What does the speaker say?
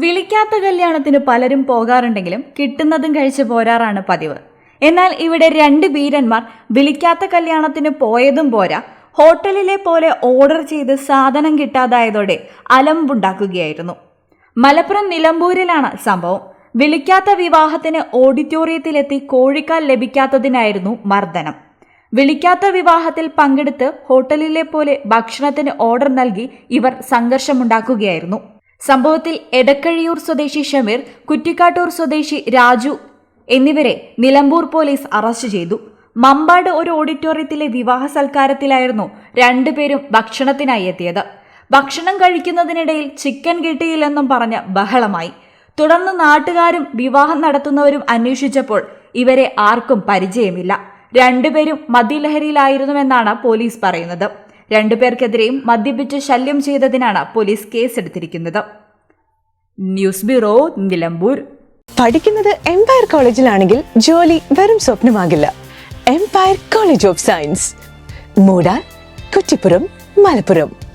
വിളിക്കാത്ത കല്യാണത്തിന് പലരും പോകാറുണ്ടെങ്കിലും കിട്ടുന്നതും കഴിച്ച് പോരാറാണ് പതിവ്. എന്നാൽ ഇവിടെ രണ്ട് വീരന്മാർ വിളിക്കാത്ത കല്യാണത്തിന് പോയതും പോരാ ഹോട്ടലിലെ പോലെ ഓർഡർ ചെയ്ത് സാധനം കിട്ടാതായതോടെ അലമ്പുണ്ടാക്കുകയായിരുന്നു. മലപ്പുറം നിലമ്പൂരിലാണ് സംഭവം. വിളിക്കാത്ത വിവാഹത്തിന് ഓഡിറ്റോറിയത്തിലെത്തി കോഴിക്കാൽ ലഭിക്കാത്തതിനായിരുന്നു മർദ്ദനം. വിളിക്കാത്ത വിവാഹത്തിൽ പങ്കെടുത്ത് ഹോട്ടലിലെ പോലെ ഭക്ഷണത്തിന് ഓർഡർ നൽകി ഇവർ സംഘർഷമുണ്ടാക്കുകയായിരുന്നു. സംഭവത്തിൽ എടക്കഴിയൂർ സ്വദേശി ഷമീർ കുറ്റിക്കാട്ടൂർ സ്വദേശി രാജു എന്നിവരെ നിലമ്പൂർ പോലീസ് അറസ്റ്റ് ചെയ്തു. മമ്പാട് ഒരു ഓഡിറ്റോറിയത്തിലെ വിവാഹ സൽക്കാരത്തിലായിരുന്നു രണ്ടുപേരും ഭക്ഷണത്തിനായി എത്തിയത്. ഭക്ഷണം കഴിക്കുന്നതിനിടയിൽ ചിക്കൻ കിട്ടിയില്ലെന്നും പറഞ്ഞ് ബഹളമായി. തുടർന്ന് നാട്ടുകാരും വിവാഹം നടത്തുന്നവരും അന്വേഷിച്ചപ്പോൾ ഇവരെ ആർക്കും പരിചയമില്ല. രണ്ടുപേരും മദ്യലഹരിയിലായിരുന്നുവെന്നാണ് പോലീസ് പറയുന്നത്. രണ്ടുപേർക്കെതിരെയും മദ്യപിച്ച് ശല്യം ചെയ്തതിനാണ് പോലീസ് കേസെടുത്തിരിക്കുന്നത്. News bureau Nilambur. പഠിക്കുന്നത് എംപയർ കോളേജിലാണെങ്കിൽ ജോലി വെറും സ്വപ്നമാകില്ല. Empire college of science Moodar Kuttippuram Malappuram.